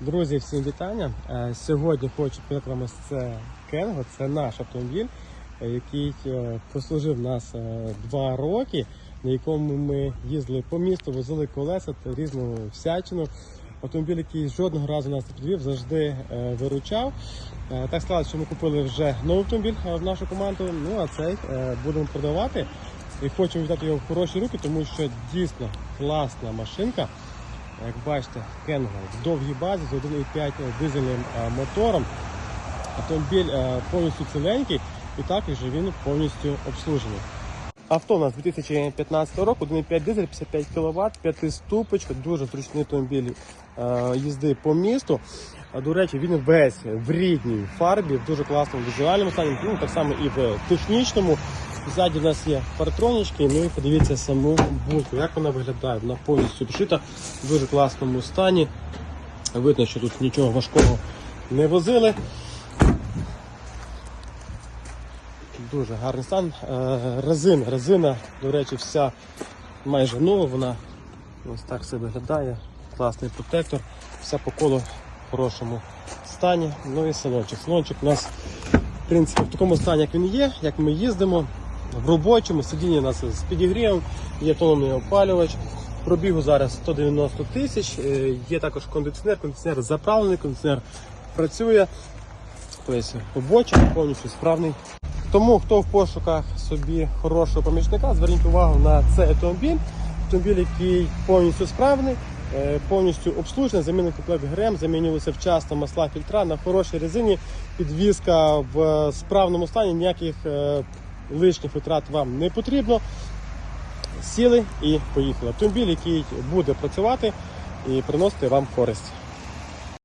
Друзі, всім вітання. Е, Сьогодні хочу показати це Кенго. Це наш автомобіль, е, який е, прослужив нас два роки, на якому ми їздили по місту, возили колеса та різну всячину. Автомобіль, який жодного разу нас не підвів, завжди виручав. Так сталося, що ми купили вже новий автомобіль в нашу команду. Ну а цей будемо продавати. І хочемо віддати його в хороші руки, тому що дійсно класна машинка. Як бачите, Кенго в довгій базі з 1,5 дизельним е, мотором. Автомобіль е, повністю ціленький і також він повністю обслужений. Авто у нас 2015 року, 1,5 дизель, 55 кВт, 5 ступочка, дуже зручний автомобіль е, їзди по місту. До речі, він весь в рідній фарбі, в дуже класному візуальному стані, ну так само і в технічному. Ззаді в нас є партронічки, ну і подивіться саму будку, як вона виглядає. Вона повністю вшита в дуже класному стані. Видно, що тут нічого важкого не возили. Дуже гарний стан. Е, Резина, резина, до речі, вся майже нова, вона ось так все виглядає. Класний протектор, все по колу в хорошому стані. Ну і салончик. Салончик у нас в принципі в такому стані, як він є, як ми їздимо. В робочому сидіння у нас з підігрівом, є автономний опалювач. Пробігу зараз 190 тисяч. Е, Є також кондиціонер, кондиціонер заправлений, кондиціонер працює. Тобто робочий, повністю справний. Тому хто в пошуках собі хорошого помічника, зверніть увагу на цей автомобіль. Автомобіль, який повністю справний, е, повністю обслужений, замінений комплект ГРМ, замінювалися вчасно масла фільтра на хорошій резині, підвізка в справному стані, ніяких е, лишніх витрат вам не потрібно. Сіли і поїхали. Автомобіль, який буде працювати і приносити вам користь.